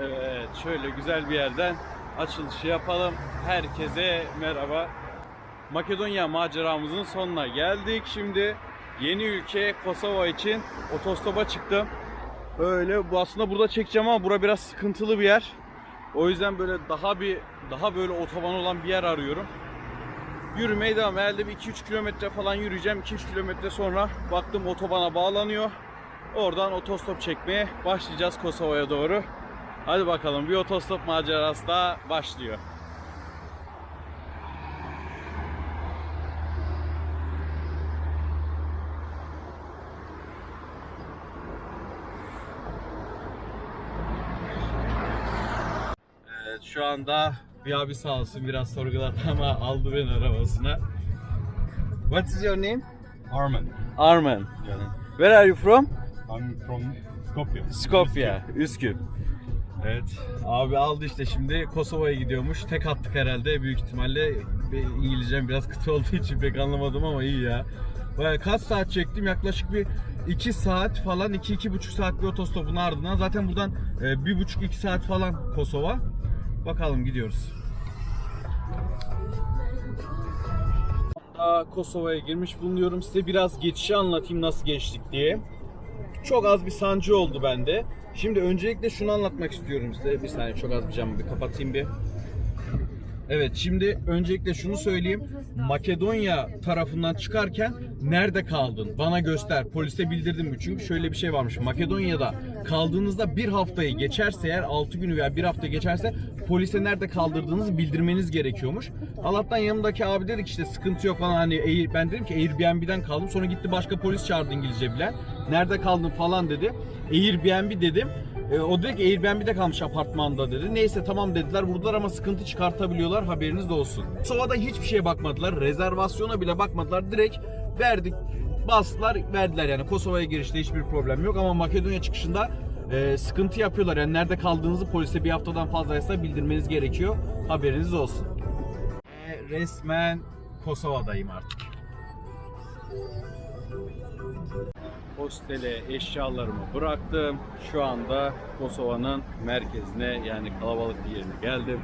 Evet, şöyle güzel bir yerden açılışı yapalım. Herkese merhaba. Makedonya maceramızın sonuna geldik. Şimdi yeni ülke Kosova için otostopa çıktım. Böyle bu aslında burada çekeceğim ama bura biraz sıkıntılı bir yer. O yüzden böyle daha bir daha böyle otoban olan bir yer arıyorum. Yürümeye devam. Herhalde bir 2-3 kilometre falan yürüyeceğim. 2-3 kilometre sonra baktım otobana bağlanıyor. Oradan otostop çekmeye başlayacağız Kosova'ya doğru. Hadi bakalım bir otostop macerası daha başlıyor. Evet şu anda bir abi sağ olsun biraz sorguladı ama aldı beni arabasına. What is your name? Armin. Arman. Where are you from? I'm from Skopje. Skopje, Üsküp. Evet. Abi aldı işte şimdi Kosova'ya gidiyormuş. Tek attık herhalde büyük ihtimalle. İngilizcem biraz kıt olduğu için pek anlamadım ama iyi ya. Baya kaç saat çektim? Yaklaşık bir 2 saat falan, 2-2,5 saat bir otostopun ardından. Zaten buradan 1,5-2 saat falan Kosova. Bakalım gidiyoruz. Kosova'ya girmiş bulunuyorum. Size biraz geçişi anlatayım nasıl geçtik diye. Çok az bir sancı oldu bende. Şimdi öncelikle şunu anlatmak istiyorum size. Bir saniye çok az bir camı bir kapatayım bir. Evet şimdi öncelikle şunu söyleyeyim. Makedonya tarafından çıkarken nerede kaldın? Bana göster. Polise bildirdim mi? Çünkü şöyle bir şey varmış. Makedonya'da kaldığınızda bir haftayı geçerse eğer 6 günü veya bir hafta geçerse polise nerede kaldırdığınızı bildirmeniz gerekiyormuş. Allah'tan yanımdaki abi dedik işte sıkıntı yok falan hani ben dedim ki Airbnb'den kaldım. Sonra gitti başka polis çağırdı İngilizce bilen. Nerede kaldın falan dedi. Airbnb dedim. E, o dedi ki Airbnb'de kalmış apartmanda dedi. Neyse tamam dediler vurdular ama sıkıntı çıkartabiliyorlar haberiniz de olsun. Kosova'da hiçbir şeye bakmadılar. Rezervasyona bile bakmadılar. Direkt verdik bastılar verdiler yani Kosova'ya girişte hiçbir problem yok ama Makedonya çıkışında e, sıkıntı yapıyorlar. Yani nerede kaldığınızı polise bir haftadan fazlaysa bildirmeniz gerekiyor. Haberiniz olsun. E, resmen Kosova'dayım artık. Hostele eşyalarımı bıraktım. Şu anda Kosova'nın merkezine yani kalabalık bir yerine geldim.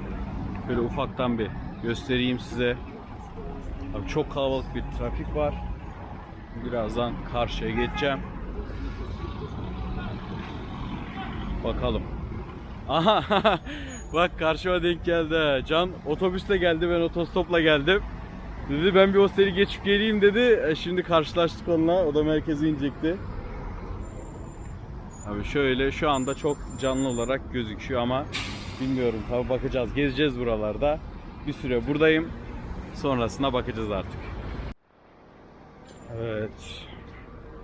Böyle ufaktan bir göstereyim size. Abi çok kalabalık bir trafik var. Birazdan karşıya geçeceğim. Bakalım. Aha bak karşıma denk geldi. Can otobüsle geldi ben otostopla geldim. Dedi ben bir hosteli geçip geleyim dedi. E, şimdi karşılaştık onunla. O da merkeze inecekti. Abi şöyle şu anda çok canlı olarak gözüküyor ama bilmiyorum tabi bakacağız. Gezeceğiz buralarda. Bir süre buradayım. Sonrasına bakacağız artık. Evet.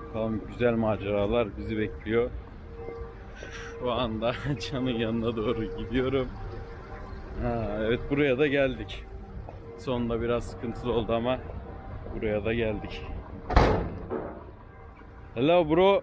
Bakalım güzel maceralar bizi bekliyor. Şu anda Can'ın yanına doğru gidiyorum. Ha, evet buraya da geldik. Sonunda biraz sıkıntılı oldu ama buraya da geldik. Hello bro.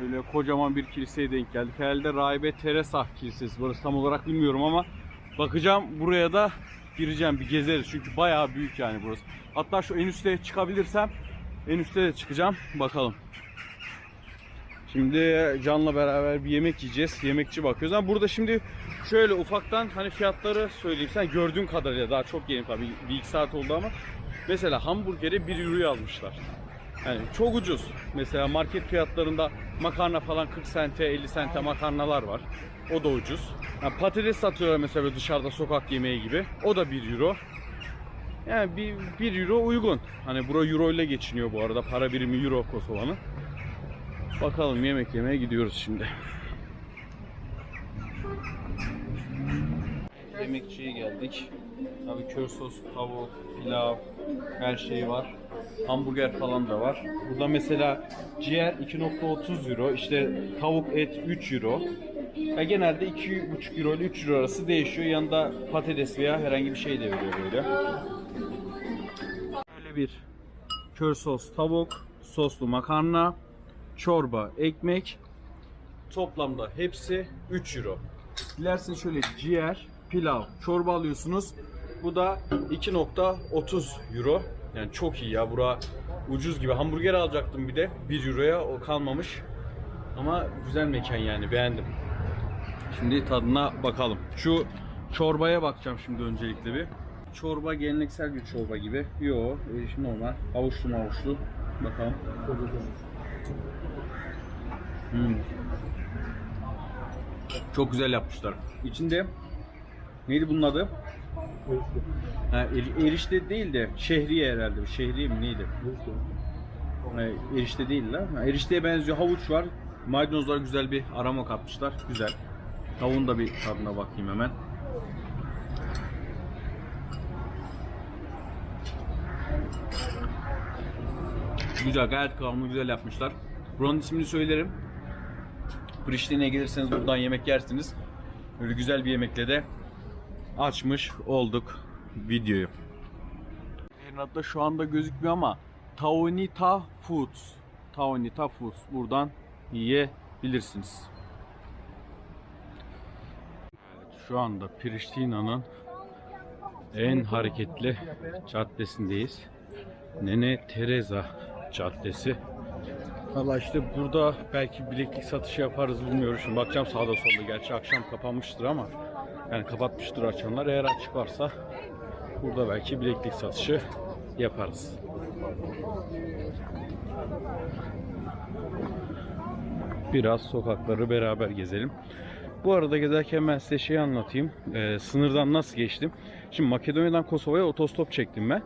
Böyle kocaman bir kiliseye denk geldik. Herhalde Rahibe Teresa Kilisesi. Burası tam olarak bilmiyorum ama bakacağım buraya da gireceğim bir gezeriz. Çünkü bayağı büyük yani burası. Hatta şu en üste çıkabilirsem en üste de çıkacağım. Bakalım. Şimdi Can'la beraber bir yemek yiyeceğiz. Yemekçi bakıyoruz. Ama burada şimdi şöyle ufaktan hani fiyatları söyleyeyim. Sen gördüğün kadarıyla daha çok yeni tabii. Bir iki saat oldu ama. Mesela hamburgeri 1 euroya almışlar. Yani çok ucuz. Mesela market fiyatlarında makarna falan 40 sente 50 sente makarnalar var. O da ucuz. Yani patates satıyorlar mesela dışarıda sokak yemeği gibi. O da 1 euro. Yani 1, 1 euro uygun. Hani bura euro ile geçiniyor bu arada. Para birimi euro Kosova'nın. Bakalım yemek yemeye gidiyoruz şimdi. Yemekçiye geldik. Tabii kör sos, tavuk, pilav, her şey var. Hamburger falan da var. Burada mesela ciğer 2.30 euro, işte tavuk et 3 euro. Ya genelde 2,5 euro ile 3 euro arası değişiyor. Yanında patates veya herhangi bir şey de veriyor böyle. Böyle bir kör sos tavuk, soslu makarna, çorba, ekmek. Toplamda hepsi 3 euro. Dilerseniz şöyle ciğer, pilav, çorba alıyorsunuz. Bu da 2.30 euro. Yani çok iyi ya. Bura ucuz gibi. Hamburger alacaktım bir de. 1 euroya o kalmamış. Ama güzel mekan yani beğendim. Şimdi tadına bakalım. Şu çorbaya bakacağım şimdi öncelikle bir. Çorba geleneksel bir çorba gibi. Yo, e, normal. Havuçlu mavuçlu. Bakalım. Hmm. Çok güzel yapmışlar. İçinde neydi bunun adı? Ha, eri- erişte değil de şehriye herhalde. Şehriye mi neydi? Ha, erişte değil lan. Ha, erişteye benziyor. Havuç var. Maydanozlar güzel bir aroma katmışlar. Güzel. Tavuğun da bir tadına bakayım hemen. Güzel, gayet kıvamlı güzel yapmışlar. Buranın ismini söylerim. Priştine'ye gelirseniz buradan yemek yersiniz. Böyle güzel bir yemekle de açmış olduk videoyu. Ernat'ta şu anda gözükmüyor ama Taonita Foods. Taonita Foods. Buradan yiyebilirsiniz. Evet, şu anda Priştina'nın en hareketli caddesindeyiz. Nene Teresa Caddesi. Valla işte burada belki bileklik satışı yaparız bilmiyorum. Şimdi bakacağım sağda solda. Gerçi akşam kapanmıştır ama yani kapatmıştır açanlar. Eğer açık varsa burada belki bileklik satışı yaparız. Biraz sokakları beraber gezelim. Bu arada gezerken ben size şey anlatayım. Ee, sınırdan nasıl geçtim? Şimdi Makedonya'dan Kosova'ya otostop çektim ben.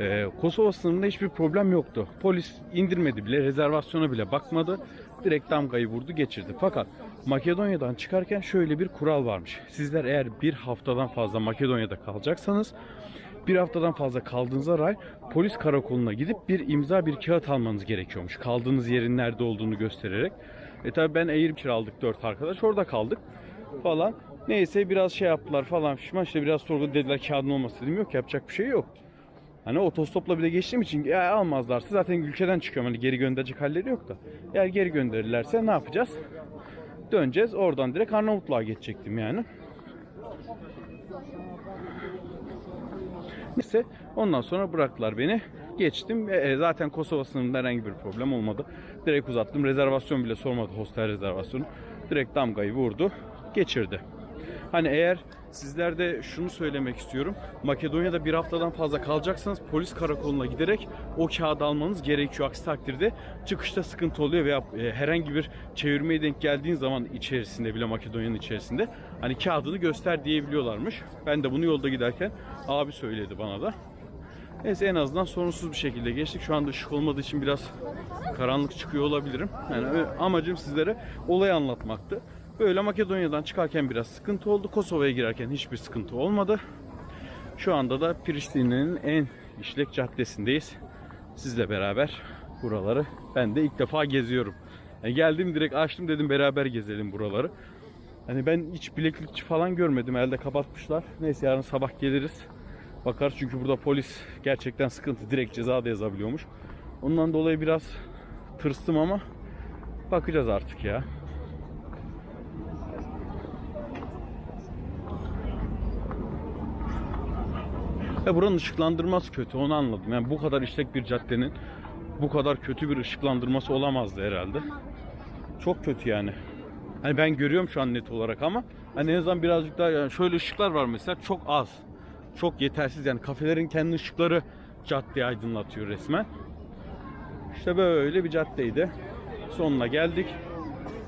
Ee, Kosova sınırında hiçbir problem yoktu. Polis indirmedi bile, rezervasyona bile bakmadı. Direkt damgayı vurdu, geçirdi. Fakat Makedonya'dan çıkarken şöyle bir kural varmış. Sizler eğer bir haftadan fazla Makedonya'da kalacaksanız bir haftadan fazla kaldığınıza dair polis karakoluna gidip bir imza bir kağıt almanız gerekiyormuş. Kaldığınız yerin nerede olduğunu göstererek. E tabi ben Air kiraladık dört arkadaş orada kaldık falan. Neyse biraz şey yaptılar falan fişman işte biraz sorgu dediler kağıdın olması dedim yok yapacak bir şey yok. Hani otostopla bile geçtiğim için ya almazlarsa zaten ülkeden çıkıyorum hani geri gönderecek halleri yok da. Eğer geri gönderirlerse ne yapacağız? Döneceğiz oradan direkt Arnavutluğa geçecektim yani. Neyse ondan sonra bıraktılar beni. Geçtim. E, e, zaten Kosova sınırında herhangi bir problem olmadı. Direkt uzattım. Rezervasyon bile sormadı hostel rezervasyonu. Direkt damgayı vurdu. Geçirdi. Hani eğer sizler de şunu söylemek istiyorum. Makedonya'da bir haftadan fazla kalacaksanız polis karakoluna giderek o kağıdı almanız gerekiyor. Aksi takdirde çıkışta sıkıntı oluyor veya e, herhangi bir çevirmeye denk geldiğin zaman içerisinde bile Makedonya'nın içerisinde hani kağıdını göster diyebiliyorlarmış. Ben de bunu yolda giderken abi söyledi bana da. Neyse en azından sorunsuz bir şekilde geçtik. Şu anda ışık olmadığı için biraz karanlık çıkıyor olabilirim. Yani amacım sizlere olayı anlatmaktı. Böyle Makedonya'dan çıkarken biraz sıkıntı oldu. Kosova'ya girerken hiçbir sıkıntı olmadı. Şu anda da Priştine'nin en işlek caddesindeyiz. Sizle beraber buraları ben de ilk defa geziyorum. Yani geldim direkt açtım dedim beraber gezelim buraları. Hani ben hiç bileklikçi falan görmedim. Elde kapatmışlar. Neyse yarın sabah geliriz. Bakar çünkü burada polis gerçekten sıkıntı. Direkt ceza da yazabiliyormuş. Ondan dolayı biraz tırstım ama bakacağız artık ya. Ve buranın ışıklandırması kötü onu anladım. Yani bu kadar işlek bir caddenin bu kadar kötü bir ışıklandırması olamazdı herhalde. Çok kötü yani. Hani ben görüyorum şu an net olarak ama hani en azından birazcık daha yani şöyle ışıklar var mesela çok az. Çok yetersiz yani kafelerin kendi ışıkları caddeyi aydınlatıyor resmen. İşte böyle bir caddeydi. Sonuna geldik.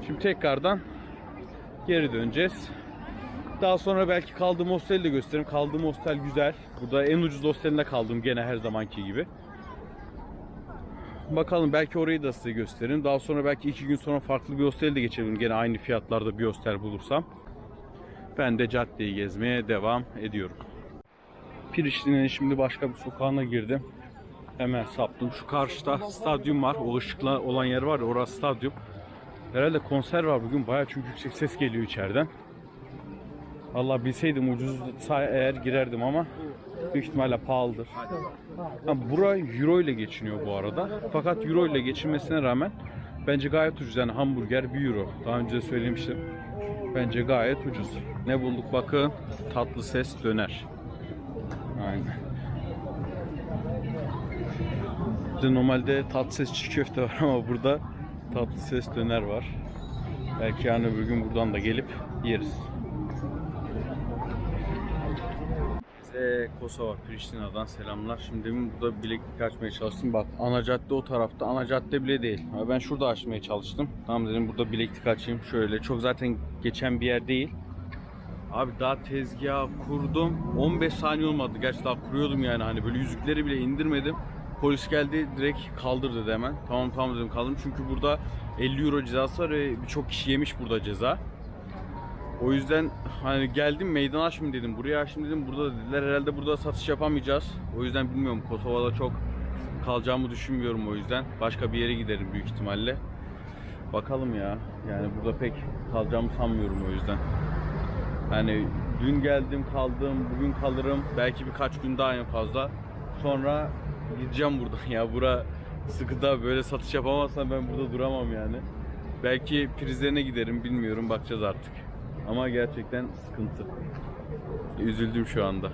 Şimdi tekrardan geri döneceğiz. Daha sonra belki kaldığım hosteli de gösteririm. Kaldığım hostel güzel. Burada en ucuz hostelinde kaldım gene her zamanki gibi. Bakalım belki orayı da size gösteririm. Daha sonra belki iki gün sonra farklı bir hostelde geçerim. Gene aynı fiyatlarda bir hostel bulursam. Ben de caddeyi gezmeye devam ediyorum. Priştine'nin şimdi başka bir sokağına girdim. Hemen saptım. Şu karşıda stadyum var. O ışıkla olan yer var ya orası stadyum. Herhalde konser var bugün. Baya çünkü yüksek ses geliyor içeriden. Vallahi bilseydim ucuzsa eğer girerdim ama büyük ihtimalle pahalıdır. Ha, bura euro ile geçiniyor bu arada. Fakat euro ile geçinmesine rağmen bence gayet ucuz. Yani hamburger 1 euro. Daha önce söylemiştim. Bence gayet ucuz. Ne bulduk bakın? Tatlı ses döner. Aynen. Bizde normalde tatlı ses çiğ köfte var ama burada tatlı ses döner var. Belki yarın öbür gün buradan da gelip yeriz. Size Kosova, Priştina'dan selamlar. Şimdi demin burada bileklik açmaya çalıştım. Bak ana cadde o tarafta. Ana cadde bile değil. Ben şurada açmaya çalıştım. Tamam dedim burada bileklik açayım. Şöyle çok zaten geçen bir yer değil. Abi daha tezgah kurdum. 15 saniye olmadı. Gerçi daha kuruyordum yani. Hani böyle yüzükleri bile indirmedim. Polis geldi direkt kaldır dedi hemen. Tamam tamam dedim kaldım. Çünkü burada 50 euro cezası var ve birçok kişi yemiş burada ceza. O yüzden hani geldim meydan açmayayım dedim. Buraya açayım dedim. Burada dediler herhalde burada satış yapamayacağız. O yüzden bilmiyorum Kosova'da çok kalacağımı düşünmüyorum o yüzden. Başka bir yere giderim büyük ihtimalle. Bakalım ya. Yani burada pek kalacağımı sanmıyorum o yüzden. Hani dün geldim kaldım, bugün kalırım. Belki birkaç gün daha en fazla. Sonra gideceğim buradan ya. Bura sıkıntı böyle satış yapamazsam ben burada duramam yani. Belki prizlerine giderim bilmiyorum bakacağız artık. Ama gerçekten sıkıntı. Üzüldüm şu anda.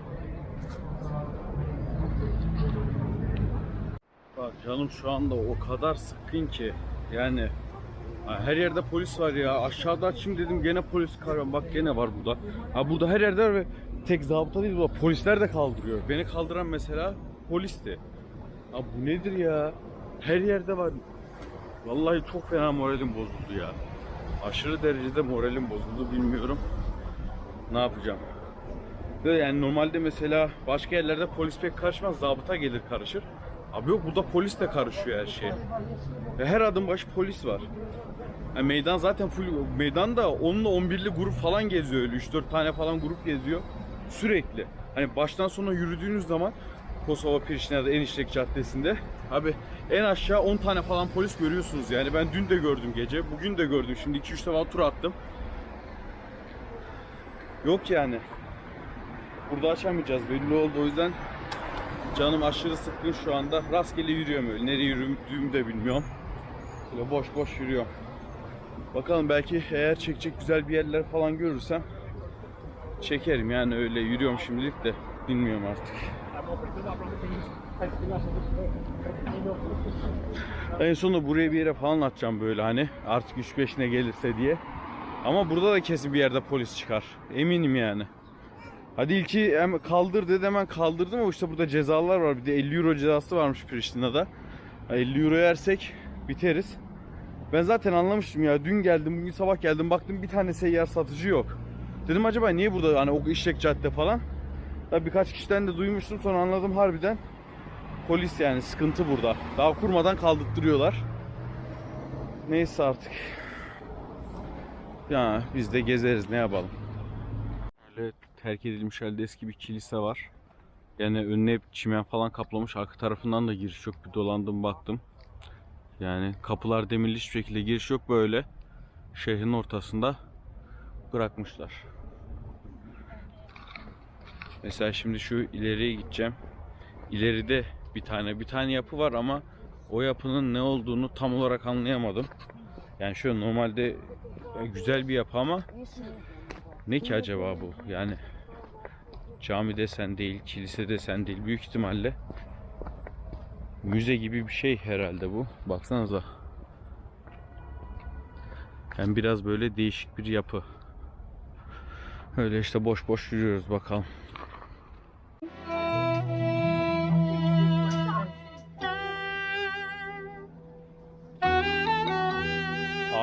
Bak canım şu anda o kadar sıkkın ki yani her yerde polis var ya aşağıda açayım dedim gene polis kar bak gene var burada. Ha burada her yerde var ve tek zabıta değil burada polisler de kaldırıyor. Beni kaldıran mesela polisti. Ha bu nedir ya? Her yerde var. Vallahi çok fena moralim bozuldu ya. Aşırı derecede moralim bozuldu bilmiyorum. Ne yapacağım? Ve yani normalde mesela başka yerlerde polis pek karışmaz, zabıta gelir karışır. Abi yok burada polis de karışıyor her şeye. Ve her adım başı polis var. Yani meydan zaten full, meydan da 10'la 11'li grup falan geziyor öyle 3-4 tane falan grup geziyor. Sürekli. Hani baştan sona yürüdüğünüz zaman Kosova Priştine'de en işlek caddesinde. Abi en aşağı 10 tane falan polis görüyorsunuz yani. Ben dün de gördüm gece bugün de gördüm. Şimdi 2-3 defa tur attım. Yok yani. Burada açamayacağız belli oldu. O yüzden canım aşırı sıkkın şu anda. Rastgele yürüyorum öyle. Nereye yürüdüğümü de bilmiyorum. Böyle boş boş yürüyorum. Bakalım belki eğer çekecek güzel bir yerler falan görürsem çekerim. Yani öyle yürüyorum şimdilik de. Bilmiyorum artık. En sonunda buraya bir yere falan atacağım böyle hani artık 3-5 ne gelirse diye. Ama burada da kesin bir yerde polis çıkar. Eminim yani. Hadi ilki hem kaldır dedi hemen kaldırdım ama işte burada cezalar var. Bir de 50 euro cezası varmış Priştine'de. 50 euro yersek biteriz. Ben zaten anlamıştım ya. Dün geldim, bugün sabah geldim. Baktım bir tane seyyar satıcı yok. Dedim acaba niye burada hani o işlek cadde falan. Tabii birkaç kişiden de duymuştum sonra anladım harbiden. Polis yani sıkıntı burada. Daha kurmadan kaldırttırıyorlar. Neyse artık. Ya biz de gezeriz ne yapalım. Böyle terk edilmiş halde eski bir kilise var. Yani önüne hep çimen falan kaplamış. Arka tarafından da giriş yok. Bir dolandım baktım. Yani kapılar demirli hiçbir şekilde giriş yok böyle. Şehrin ortasında bırakmışlar. Mesela şimdi şu ileriye gideceğim. İleride bir tane bir tane yapı var ama o yapının ne olduğunu tam olarak anlayamadım. Yani şöyle normalde e, güzel bir yapı ama ne ki acaba bu? Yani cami desen değil, kilise desen değil. Büyük ihtimalle müze gibi bir şey herhalde bu. Baksanıza. Yani biraz böyle değişik bir yapı. Öyle işte boş boş yürüyoruz bakalım.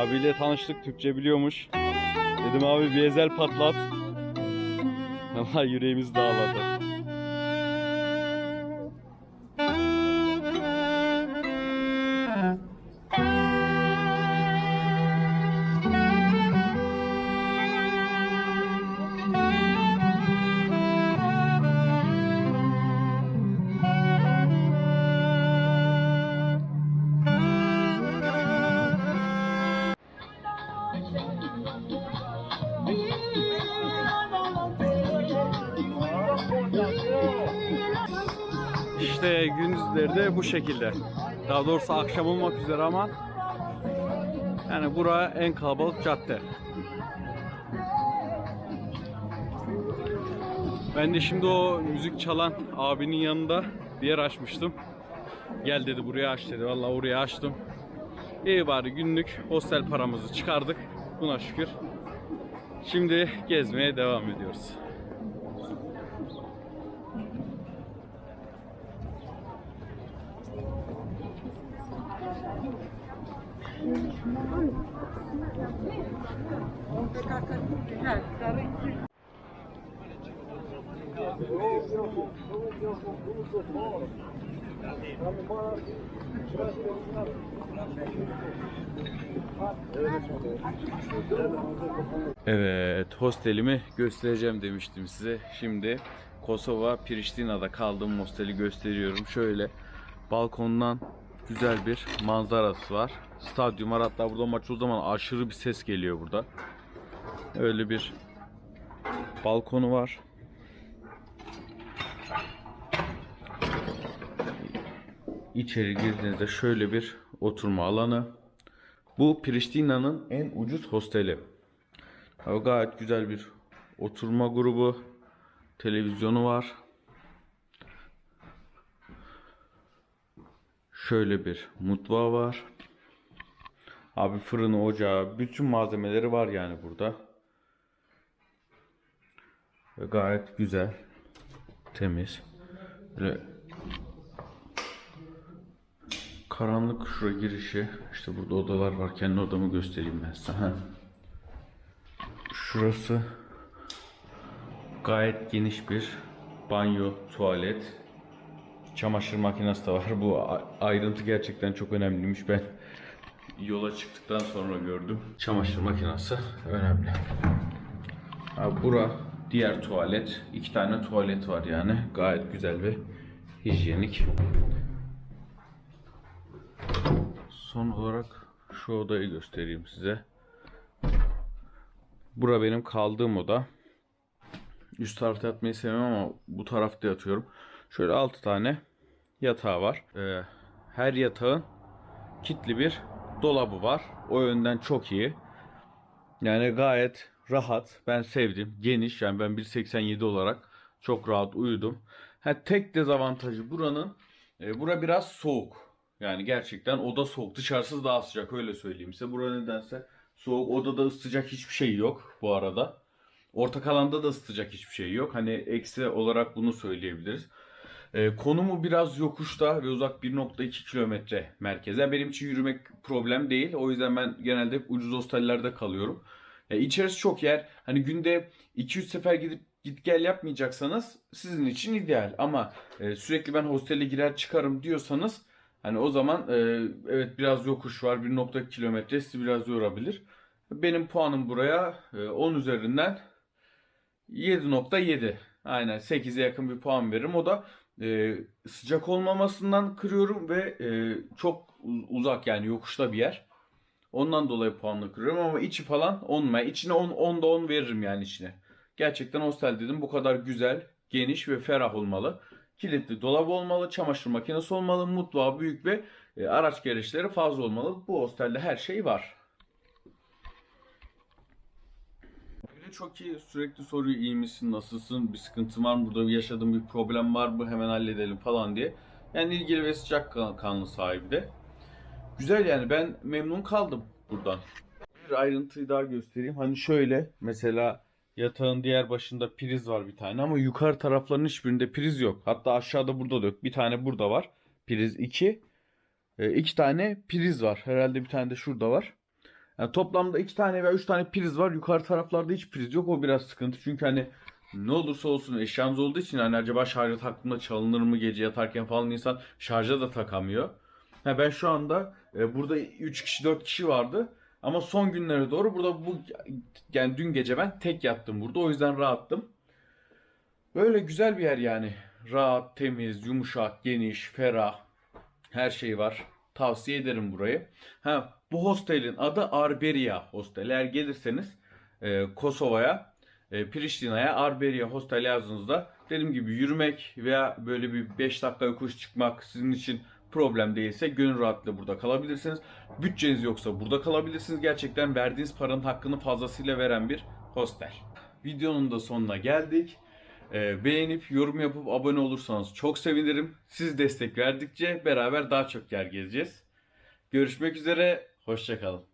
Abiyle tanıştık Türkçe biliyormuş. Dedim abi bir ezel patlat. Allah yüreğimiz dağladı. ve gündüzleri de bu şekilde. Daha doğrusu akşam olmak üzere ama yani bura en kalabalık cadde. Ben de şimdi o müzik çalan abinin yanında bir yer açmıştım. Gel dedi buraya aç dedi. Vallahi oraya açtım. İyi bari günlük hostel paramızı çıkardık. Buna şükür. Şimdi gezmeye devam ediyoruz. Evet, hostelimi göstereceğim demiştim size. Şimdi Kosova Priştina'da kaldığım hosteli gösteriyorum. Şöyle balkondan güzel bir manzarası var. Stadyum var hatta burada maç o zaman aşırı bir ses geliyor burada. Öyle bir balkonu var. İçeri girdiğinizde şöyle bir oturma alanı. Bu Priştina'nın en ucuz hosteli. Gayet güzel bir oturma grubu. Televizyonu var. Şöyle bir mutfağı var. Abi fırını, ocağı, bütün malzemeleri var yani burada. Ve gayet güzel. Temiz. Böyle karanlık şura girişi. İşte burada odalar var. Kendi odamı göstereyim ben sana. Şurası gayet geniş bir banyo, tuvalet, çamaşır makinesi de var. Bu ayrıntı gerçekten çok önemliymiş. Ben yola çıktıktan sonra gördüm. Çamaşır makinesi önemli. Ha, bura diğer tuvalet. iki tane tuvalet var yani. Gayet güzel ve hijyenik. Son olarak şu odayı göstereyim size. Bura benim kaldığım oda. Üst tarafta yatmayı sevmem ama bu tarafta yatıyorum. Şöyle 6 tane yatağı var. Ee, her yatağın kitli bir dolabı var. O yönden çok iyi. Yani gayet rahat. Ben sevdim. Geniş. Yani ben 1.87 olarak çok rahat uyudum. Ha, tek dezavantajı buranın e, bura biraz soğuk. Yani gerçekten oda soğuk. Dışarısı daha sıcak öyle söyleyeyim size. Bura nedense soğuk. Odada ısıtacak hiçbir şey yok bu arada. Ortak alanda da ısıtacak hiçbir şey yok. Hani eksi olarak bunu söyleyebiliriz. E, konumu biraz yokuşta ve uzak 1.2 kilometre merkeze. Benim için yürümek problem değil. O yüzden ben genelde ucuz hostellerde kalıyorum. E, çok yer. Hani günde 2-3 sefer gidip git gel yapmayacaksanız sizin için ideal. Ama e, sürekli ben hostele girer çıkarım diyorsanız hani o zaman e, evet biraz yokuş var. 1.2 kilometre sizi biraz yorabilir. Benim puanım buraya e, 10 üzerinden 7.7. Aynen 8'e yakın bir puan veririm. O da e, sıcak olmamasından kırıyorum ve e, çok uzak yani yokuşta bir yer. Ondan dolayı puanla kırıyorum ama içi falan 10 mu? İçine 10, 10 da 10 veririm yani içine. Gerçekten hostel dedim bu kadar güzel, geniş ve ferah olmalı. Kilitli dolap olmalı, çamaşır makinesi olmalı, mutfağı büyük ve e, araç gereçleri fazla olmalı. Bu hostelde her şey var. Çok iyi sürekli soruyor iyi misin, nasılsın, bir sıkıntın var mı, burada yaşadığın bir problem var mı, hemen halledelim falan diye. Yani ilgili ve sıcak kan- kanlı sahibi de. Güzel yani ben memnun kaldım buradan. Bir ayrıntıyı daha göstereyim. Hani şöyle mesela yatağın diğer başında priz var bir tane ama yukarı tarafların hiçbirinde priz yok. Hatta aşağıda burada da yok. Bir tane burada var. Priz 2. E, iki tane priz var. Herhalde bir tane de şurada var. Yani toplamda iki tane veya üç tane priz var. Yukarı taraflarda hiç priz yok. O biraz sıkıntı. Çünkü hani ne olursa olsun eşyamız olduğu için hani acaba şarja taktığımda çalınır mı gece yatarken falan insan şarja da takamıyor. Ha ben şu anda e, burada 3 kişi 4 kişi vardı. Ama son günlere doğru burada bu yani dün gece ben tek yattım burada. O yüzden rahattım. Böyle güzel bir yer yani. Rahat, temiz, yumuşak, geniş, ferah. Her şey var. Tavsiye ederim burayı. Ha bu hostelin adı Arberia Hostel. Eğer gelirseniz e, Kosova'ya, e, Priştina'ya Arberia Hostel yazdığınızda dediğim gibi yürümek veya böyle bir 5 dakika yokuş çıkmak sizin için problem değilse gönül rahatlığıyla burada kalabilirsiniz. Bütçeniz yoksa burada kalabilirsiniz. Gerçekten verdiğiniz paranın hakkını fazlasıyla veren bir hostel. Videonun da sonuna geldik. Ee, beğenip yorum yapıp abone olursanız çok sevinirim. Siz destek verdikçe beraber daha çok yer gezeceğiz. Görüşmek üzere. Hoşçakalın.